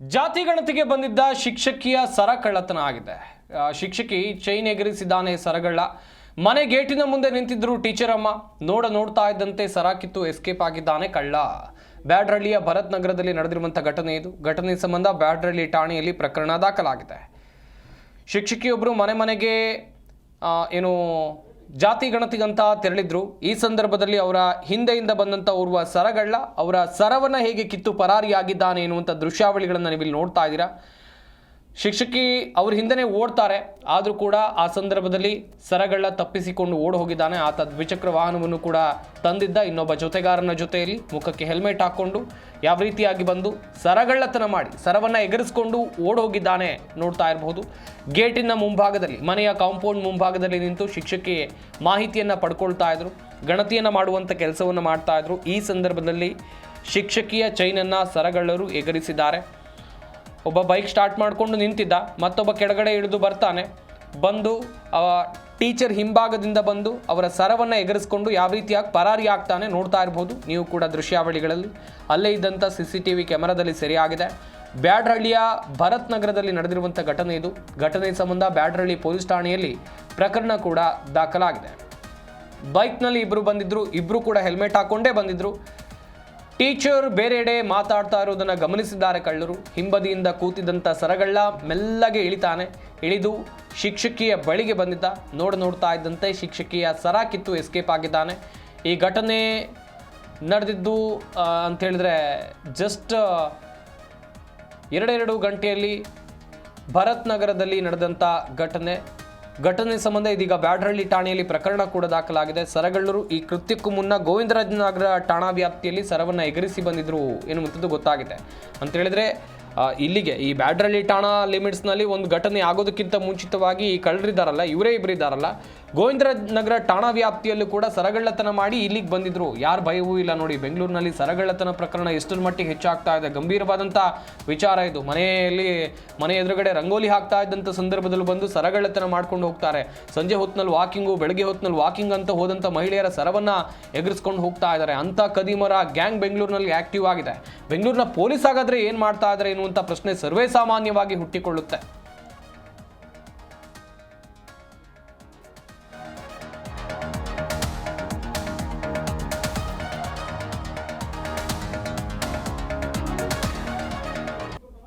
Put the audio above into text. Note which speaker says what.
Speaker 1: ಜಾತಿ ಗಣತಿಗೆ ಬಂದಿದ್ದ ಶಿಕ್ಷಕಿಯ ಸರ ಕಳ್ಳತನ ಆಗಿದೆ. ಶಿಕ್ಷಕಿ ಚೈನ್ ಎಗರಿಸಿದ್ದಾನೆ ಸರಗಳ್ಳ. ಮನೆ ಗೇಟಿನ ಮುಂದೆ ನಿಂತಿದ್ರು ಟೀಚರ್ ಅಮ್ಮ. ನೋಡ ನೋಡ್ತಾ ಇದ್ದಂತೆ ಸರ ಕಿತ್ತು ಎಸ್ಕೇಪ್ ಆಗಿದ್ದಾನೆ ಕಳ್ಳ. ಬ್ಯಾಡ್ರಳ್ಳಿಯ ಭರತ್ ನಗರದಲ್ಲಿ ನಡೆದಿರುವಂಥ ಘಟನೆ ಇದು. ಘಟನೆ ಸಂಬಂಧ ಬ್ಯಾಡ್ರಳ್ಳಿ ಠಾಣೆಯಲ್ಲಿ ಪ್ರಕರಣ ದಾಖಲಾಗಿದೆ. ಶಿಕ್ಷಕಿಯೊಬ್ಬರು ಮನೆ ಮನೆಗೆ ಏನು ಜಾತಿ ಗಣತಿಗಂತ ತೆರಳಿದ್ರು. ಈ ಸಂದರ್ಭದಲ್ಲಿ ಅವರ ಹಿಂದೆಯಿಂದ ಬಂದಂಥ ಓರ್ವ ಸರಗಳ್ಳ, ಅವರ ಸರವನ್ನು ಹೇಗೆ ಕಿತ್ತು ಪರಾರಿಯಾಗಿದ್ದಾನೆ ಎನ್ನುವಂಥ ದೃಶ್ಯಾವಳಿಗಳನ್ನು ನೀವಿಲ್ಲಿ ನೋಡ್ತಾ ಇದ್ದೀರಾ. ಶಿಕ್ಷಕಿ ಅವ್ರ ಹಿಂದೆನೇ ಓಡ್ತಾರೆ, ಆದರೂ ಕೂಡ ಆ ಸಂದರ್ಭದಲ್ಲಿ ಸರಗಳ್ಳ ತಪ್ಪಿಸಿಕೊಂಡು ಓಡಿ ಹೋಗಿದ್ದಾನೆ. ಆತ ದ್ವಿಚಕ್ರ ವಾಹನವನ್ನು ಕೂಡ ತಂದಿದ್ದ. ಇನ್ನೊಬ್ಬ ಜೊತೆಗಾರನ ಜೊತೆಯಲ್ಲಿ ಮುಖಕ್ಕೆ ಹೆಲ್ಮೆಟ್ ಹಾಕ್ಕೊಂಡು ಯಾವ ರೀತಿಯಾಗಿ ಬಂದು ಸರಗಳ್ಳತನ ಮಾಡಿ, ಸರವನ್ನು ಎಗರಿಸ್ಕೊಂಡು ಓಡ್ ಹೋಗಿದ್ದಾನೆ ನೋಡ್ತಾ ಇರಬಹುದು ಗೇಟಿನ ಮುಂಭಾಗದಲ್ಲಿ, ಮನೆಯ ಕಾಂಪೌಂಡ್ ಮುಂಭಾಗದಲ್ಲಿ ನಿಂತು ಶಿಕ್ಷಕಿ ಮಾಹಿತಿಯನ್ನು ಪಡ್ಕೊಳ್ತಾ ಇದ್ರು, ಗಣತಿಯನ್ನು ಮಾಡುವಂಥ ಕೆಲಸವನ್ನು ಮಾಡ್ತಾ ಇದ್ರು. ಈ ಸಂದರ್ಭದಲ್ಲಿ ಶಿಕ್ಷಕಿಯ ಚೈನನ್ನು ಸರಗಳ್ಳರು ಎಗರಿಸಿದ್ದಾರೆ. ಒಬ್ಬ ಬೈಕ್ ಸ್ಟಾರ್ಟ್ ಮಾಡಿಕೊಂಡು ನಿಂತಿದ್ದ, ಮತ್ತೊಬ್ಬ ಕೆಳಗಡೆ ಇಳಿದು ಬರ್ತಾನೆ. ಬಂದು ಟೀಚರ್ ಹಿಂಭಾಗದಿಂದ ಬಂದು ಅವರ ಸರವನ್ನು ಎಗರಿಸ್ಕೊಂಡು ಯಾವ ರೀತಿಯಾಗಿ ಪರಾರಿ ಆಗ್ತಾನೆ ನೋಡ್ತಾ ಇರ್ಬೋದು. ನೀವು ಕೂಡ ದೃಶ್ಯಾವಳಿಗಳಲ್ಲಿ ಅಲ್ಲೇ ಇದ್ದಂಥ ಸಿ ಸಿ ಟಿ ವಿ ಕ್ಯಾಮರಾದಲ್ಲಿ ಸೆರೆಯಾಗಿದೆ. ಬ್ಯಾಡ್ರಹಳ್ಳಿಯ ಭರತ್ ನಗರದಲ್ಲಿ ನಡೆದಿರುವಂಥ ಘಟನೆ ಇದು. ಘಟನೆ ಸಂಬಂಧ ಬ್ಯಾಡ್ರಹಳ್ಳಿ ಪೊಲೀಸ್ ಠಾಣೆಯಲ್ಲಿ ಪ್ರಕರಣ ಕೂಡ ದಾಖಲಾಗಿದೆ. ಬೈಕ್ನಲ್ಲಿ ಇಬ್ಬರು ಬಂದಿದ್ದರು ಇಬ್ಬರು ಕೂಡ ಹೆಲ್ಮೆಟ್ ಹಾಕ್ಕೊಂಡೇ ಬಂದಿದ್ರು. ಟೀಚರ್ ಬೇರೆಡೆ ಮಾತಾಡ್ತಾ ಇರೋದನ್ನು ಗಮನಿಸಿದ್ದಾರೆ ಕಳ್ಳರು. ಹಿಂಬದಿಯಿಂದ ಕೂತಿದ್ದಂಥ ಸರಗಳ್ಳ ಮೆಲ್ಲಗೆ ಇಳಿತಾನೆ. ಇಳಿದು ಶಿಕ್ಷಕಿಯ ಬಳಿಗೆ ಬಂದಿದ್ದ. ನೋಡ ನೋಡ್ತಾ ಇದ್ದಂತೆ ಶಿಕ್ಷಕಿಯ ಸರ ಕಿತ್ತು ಎಸ್ಕೇಪ್ ಆಗಿದ್ದಾನೆ. ಈ ಘಟನೆ ನಡೆದಿದ್ದು ಅಂಥೇಳಿದ್ರೆ ಜಸ್ಟ್ ಎರಡೆರಡು ಗಂಟೆಯಲ್ಲಿ ಭರತ್ ನಗರದಲ್ಲಿ ನಡೆದಂಥ ಘಟನೆ. ಘಟನೆ ಸಂಬಂಧ ಇದೀಗ ಬ್ಯಾಡ್ರಳ್ಳಿ ಠಾಣೆಯಲ್ಲಿ ಪ್ರಕರಣ ಕೂಡ ದಾಖಲಾಗಿದೆ. ಸರಗಳ್ಳರು ಈ ಕೃತ್ಯಕ್ಕೂ ಮುನ್ನ ಗೋವಿಂದರಾಜನಗರ ಠಾಣಾ ವ್ಯಾಪ್ತಿಯಲ್ಲಿ ಸರವನ್ನು ಎಗರಿಸಿ ಬಂದಿದ್ರು ಎನ್ನುವಂಥದ್ದು ಗೊತ್ತಾಗಿದೆ. ಅಂತ ಹೇಳಿದ್ರೆ ಇಲ್ಲಿಗೆ ಈ ಬ್ಯಾಡ್ರಳ್ಳಿ ಠಾಣಾ ಲಿಮಿಟ್ಸ್ನಲ್ಲಿ ಒಂದು ಘಟನೆ ಆಗೋದಕ್ಕಿಂತ ಮುಂಚಿತವಾಗಿ ಈ ಕಳ್ಳರಿದ್ದಾರಲ್ಲ ಇವರೇ ಇಬ್ಬರು ಇದ್ದಾರಲ್ಲ, ಗೋವಿಂದರಾಜನಗರ ಠಾಣಾ ವ್ಯಾಪ್ತಿಯಲ್ಲೂ ಕೂಡ ಸರಗಳ್ಳತನ ಮಾಡಿ ಇಲ್ಲಿಗೆ ಬಂದಿದ್ರು. ಯಾರು ಭಯವೂ ಇಲ್ಲ ನೋಡಿ, ಬೆಂಗಳೂರಿನಲ್ಲಿ ಸರಗಳ್ಳತನ ಪ್ರಕರಣ ಎಷ್ಟರ ಮಟ್ಟಿಗೆ ಹೆಚ್ಚಾಗ್ತಾ ಇದೆ ಗಂಭೀರವಾದಂಥ ವಿಚಾರ ಇದು. ಮನೆಯಲ್ಲಿ, ಮನೆ ಎದುರುಗಡೆ ರಂಗೋಲಿ ಹಾಕ್ತಾ ಇದ್ದಂಥ ಸಂದರ್ಭದಲ್ಲೂ ಬಂದು ಸರಗಳ್ಳತನ ಮಾಡ್ಕೊಂಡು ಹೋಗ್ತಾರೆ. ಸಂಜೆ ಹೊತ್ತಿನಲ್ಲಿ ವಾಕಿಂಗು, ಬೆಳಗ್ಗೆ ಹೊತ್ತಿನಲ್ಲಿ ವಾಕಿಂಗ್ ಅಂತ ಹೋದಂಥ ಮಹಿಳೆಯರ ಸರವನ್ನು ಎಗರಿಸ್ಕೊಂಡು ಹೋಗ್ತಾ ಇದ್ದಾರೆ. ಅಂಥ ಕದಿಮರ ಗ್ಯಾಂಗ್ ಬೆಂಗಳೂರಿನಲ್ಲಿ ಆಕ್ಟಿವ್ ಆಗಿದೆ. ಬೆಂಗಳೂರಿನ ಪೊಲೀಸ್ ಆಗಾದರೆ ಏನು ಮಾಡ್ತಾ ಇದ್ದಾರೆ ಎನ್ನುವಂಥ ಪ್ರಶ್ನೆ ಸರ್ವೇ ಸಾಮಾನ್ಯವಾಗಿ ಹುಟ್ಟಿಕೊಳ್ಳುತ್ತೆ.